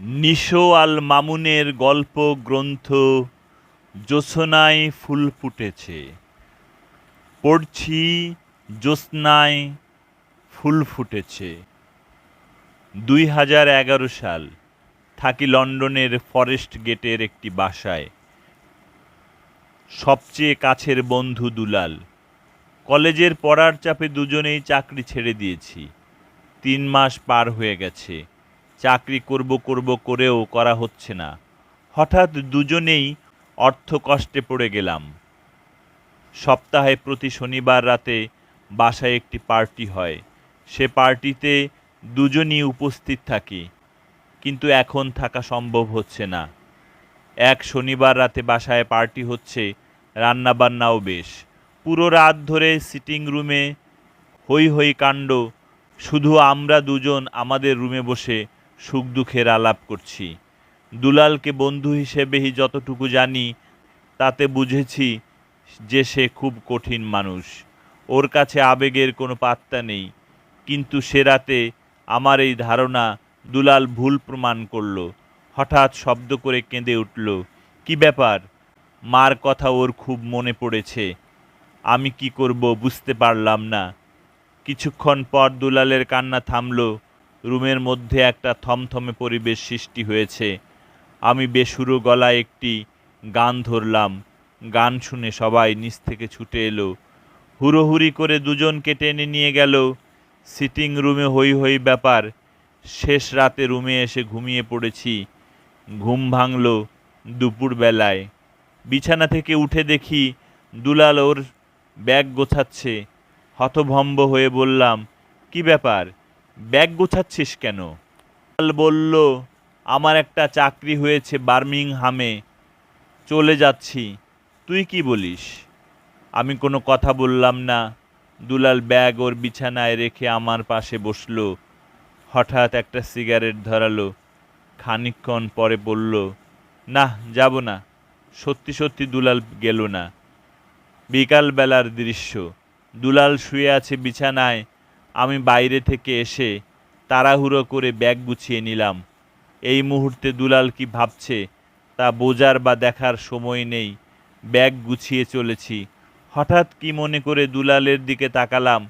নিশো আল মামুনের গল্প গ্রন্থ জ্যোৎস্নায় ফুল ফুটেছে। পড়ছি জ্যোৎস্নায় ফুল ফুটেছে। দুই হাজার এগারো সাল থাকি লন্ডনের ফরেস্ট গেটের একটি বাসায়। সবচেয়ে কাছের বন্ধু দুলাল। কলেজের পড়ার চাপে দুজনেই চাকরি ছেড়ে দিয়েছি। তিন মাস পার হয়ে গেছে। চাকরি করব করব করেও করা হচ্ছে না। হঠাৎ দুজনেই অর্থ কষ্টে পড়ে গেলাম। সপ্তাহে প্রতি শনিবার রাতে বাসায় একটি পার্টি হয়। সে পার্টিতে দুজনই উপস্থিত থাকি, কিন্তু এখন থাকা সম্ভব হচ্ছে না। এক শনিবার রাতে বাসায় পার্টি হচ্ছে, রান্নাবান্নাও বেশ। পুরো রাত ধরে সিটিং রুমে হই হই কাণ্ড, শুধু আমরা দুজন আমাদের রুমে বসে সুখ দুঃখের আলাপ করছি। দুলালকে বন্ধু হিসেবেই যতটুকু জানি, তাতে বুঝেছি যে সে খুব কঠিন মানুষ। ওর কাছে আবেগের কোনো পাত্তা নেই। কিন্তু সে রাতে আমার এই ধারণা দুলাল ভুল প্রমাণ করল। হঠাৎ শব্দ করে কেঁদে উঠল, কি ব্যাপার? মার কথা ওর খুব মনে পড়েছে। আমি কি করব বুঝতে পারলাম না। কিছুক্ষণ পর দুলালের কান্না থামলো রুমের মধ্যে একটা থমথমে পরিবেশ সৃষ্টি হয়েছে। আমি বেসুরো গলায় একটি গান ধরলাম। গান শুনে সবাই নিচ থেকে ছুটে এলো। হুড়োহুড়ি করে দুজনকে টেনে নিয়ে গেল। সিটিং রুমে হই হই ব্যাপার। শেষ রাতে রুমে এসে ঘুমিয়ে পড়েছি। ঘুম ভাঙল দুপুরবেলায় বিছানা থেকে উঠে দেখি দুলাল ওর ব্যাগ গোছাচ্ছে। হতভম্ব হয়ে বললাম, কি ব্যাপার? ব্যাগ গোছাচ্ছিস কেন? দুলাল বলল, আমার একটা চাকরি হয়েছে বার্মিংহামে। চলে যাচ্ছি। তুই কি বলিস? আমি কোনো কথা বললাম না। দুলাল ব্যাগ ওর বিছানায় রেখে আমার পাশে বসল। হঠাৎ একটা সিগারেট ধরালো। খানিকক্ষণ পরে বলল, না, যাব না। সত্যি সত্যি দুলাল গেল না। বিকালবেলার দৃশ্য। দুলাল শুয়ে আছে বিছানায়। আমি বাইরে থেকে এসে তাড়াহুড়ো করে ব্যাগ গুছিয়ে নিলাম। এই মুহূর্তে দুলাল কি ভাবছে তা বোঝার বা দেখার সময় নেই। ব্যাগ গুছিয়ে চলেছি। হঠাৎ কি মনে করে দুলালের দিকে তাকালাম?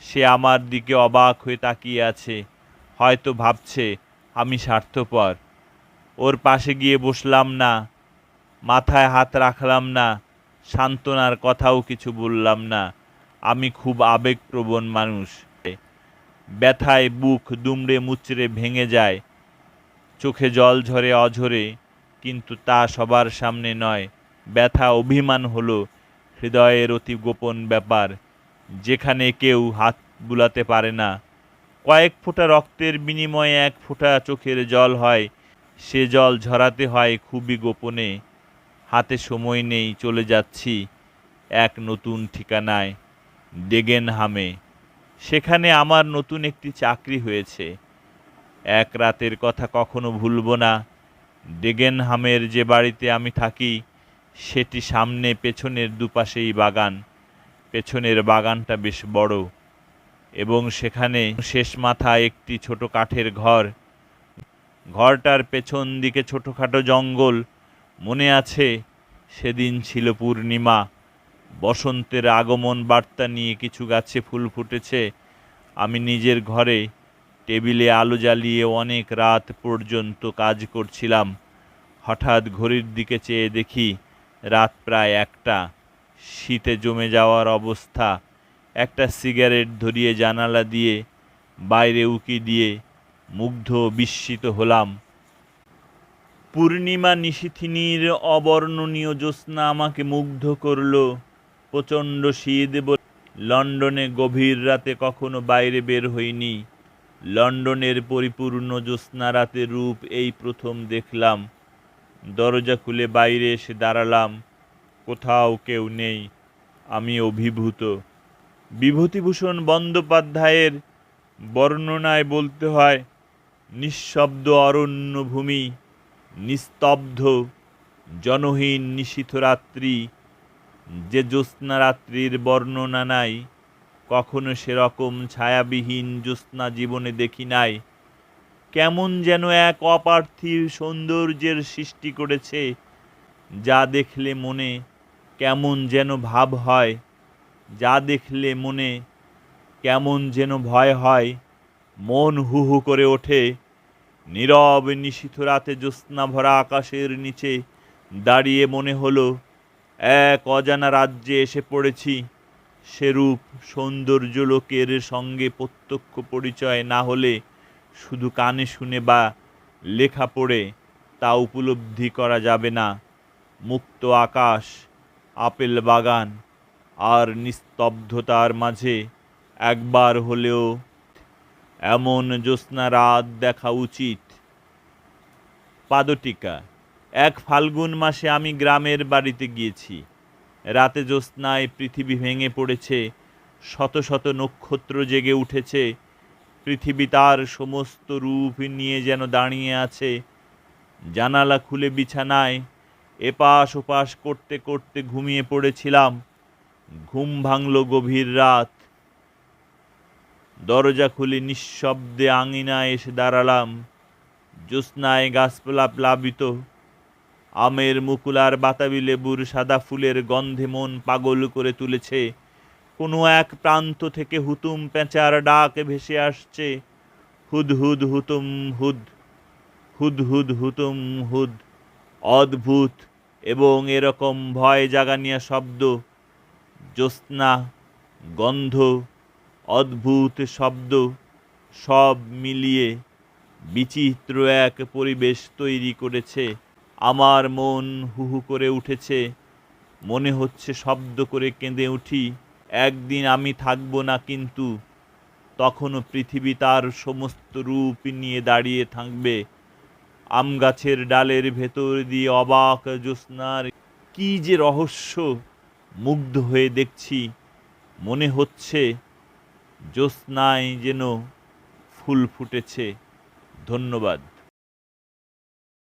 সে আমার দিকে অবাক হয়ে তাকিয়ে আছে। হয়তো ভাবছে, আমি স্বার্থপর। ওর পাশে গিয়ে বসলাম না। মাথায় হাত রাখলাম না। সান্ত্বনার কথাও কিছু বললাম না। আমি খুব আবেগপ্রবণ মানুষ। ব্যথায় বুক দুমড়ে মুচড়ে ভেঙে যায়। চোখে জল ঝরে অঝরে, কিন্তু তা সবার সামনে নয়। ব্যথা অভিমান হলো হৃদয়ের অতি গোপন ব্যাপার, যেখানে কেউ হাত বুলাতে পারে না। কয়েক ফোঁটা রক্তের বিনিময়ে এক ফোঁটা চোখের জল হয়, সে জল ঝরাতে হয় খুবই গোপনে। হাতে সময় নেই, চলে যাচ্ছি এক নতুন ঠিকানায় ডেগেনহামে সেখানে আমার নতুন একটি চাকরি হয়েছে। এক রাতের কথা কখনো ভুলব না। ডেগেনহামের যে বাড়িতে আমি থাকি, সেটি সামনে পেছনের দুপাশেই বাগান। পেছনের বাগানটা বেশ বড় এবং সেখানে শেষ মাথা একটি ছোট কাঠের ঘর। ঘরটার পেছন দিকে ছোটোখাটো জঙ্গল। মনে আছে, সেদিন ছিল পূর্ণিমা। বসন্তের আগমন বার্তা নিয়ে কিছু গাছে ফুল ফুটেছে। আমি নিজের ঘরে টেবিলে আলো জ্বালিয়ে অনেক রাত পর্যন্ত কাজ করছিলাম। হঠাৎ ঘড়ির দিকে চেয়ে দেখি রাত প্রায় একটা। শীতে জমে যাওয়ার অবস্থা। একটা সিগারেট ধরিয়ে জানালা দিয়ে, বাইরে উকি দিয়ে মুগ্ধ বিস্মিত হলাম। পূর্ণিমা নিশিথিনীর অবর্ণনীয় জ্যোৎস্না আমাকে মুগ্ধ করল। প্রচণ্ড শীত লন্ডনে গভীর রাতে কখনো বাইরে বের হইনি। লন্ডনের পরিপূর্ণ জ্যোৎস্না রাতের রূপ এই প্রথম দেখলাম। দরজা খুলে বাইরে এসে দাঁড়ালাম। কোথাও কেউ নেই। আমি অভিভূত। বিভূতিভূষণ বন্দ্যোপাধ্যায়ের বর্ণনায় বলতে হয়, নিঃশব্দ অরণ্যভূমি, নিস্তব্ধ, জনহীন নিশীথ রাত্রি যে জ্যোৎস্না রাত্রির বর্ণনা নাই, কখনো সেরকম ছায়াবিহীন জ্যোৎস্না জীবনে দেখি নাই। কেমন যেন এক অপার্থিব সৌন্দর্যের সৃষ্টি করেছে, যা দেখলে মনে কেমন যেন ভাব হয়, যা দেখলে মনে কেমন যেন ভয় হয়। মন হু হু করে ওঠে, নীরব নিশীথ রাতে জ্যোৎস্না ভরা আকাশের নিচে দাঁড়িয়ে মনে হলো এক অজানা রাজ্যে এসে পড়েছি। সেরূপ সৌন্দর্য লোকের সঙ্গে প্রত্যক্ষ পরিচয় না হলে শুধু কানে শুনে বা লেখা পড়ে তা উপলব্ধি করা যাবে না। মুক্ত আকাশ, আপেল বাগান আর নিস্তব্ধতার মাঝে একবার হলেও এমন জ্যোৎস্না রাত দেখা উচিত। পাদটিকা এক ফাল্গুন মাসে আমি গ্রামের বাড়িতে গিয়েছি। রাতে জ্যোৎস্নায় পৃথিবী ভেঙে পড়েছে, শত শত নক্ষত্র জেগে উঠেছে, পৃথিবী তার সমস্ত রূপ নিয়ে যেন দাঁড়িয়ে আছে। জানালা খুলে বিছানায় এপাশ ওপাশ করতে করতে ঘুমিয়ে পড়েছিলাম। ঘুম ভাঙল গভীর রাত। দরজা খুলে নিঃশব্দে আঙিনায় এসে দাঁড়ালাম। জ্যোৎস্নায় গাছপালা প্লাবিত। আমের মুকুলার বাতাবি লেবুর সাদা ফুলের গন্ধে মন পাগল করে তুলেছে। কোনো এক প্রান্ত থেকে হুতুম পেঁচার ডাক ভেসে আসছে। হুদ হুদ হুতুম হুদ হুদ হুদ হুতুম হুদ, অদ্ভুত এবং এরকম ভয় জাগানিয়া শব্দ, জ্যোৎস্না, গন্ধ, অদ্ভুত শব্দ, সব মিলিয়ে বিচিত্র এক পরিবেশ তৈরি করেছে। আমার মন হুহু করে উঠেছে, মনে হচ্ছে শব্দ করে কেঁদে উঠি, একদিন আমি থাকব না কিন্তু, তখনও পৃথিবী তার সমস্ত রূপ নিয়ে দাঁড়িয়ে থাকবে, আম গাছের ডালের ভেতর দিয়ে অবাক জ্যোৎস্নার কি যে রহস্য মুগ্ধ হয়ে দেখছি, মনে হচ্ছে জ্যোৎস্নায় যেন ফুল ফুটেছে, ধন্যবাদ।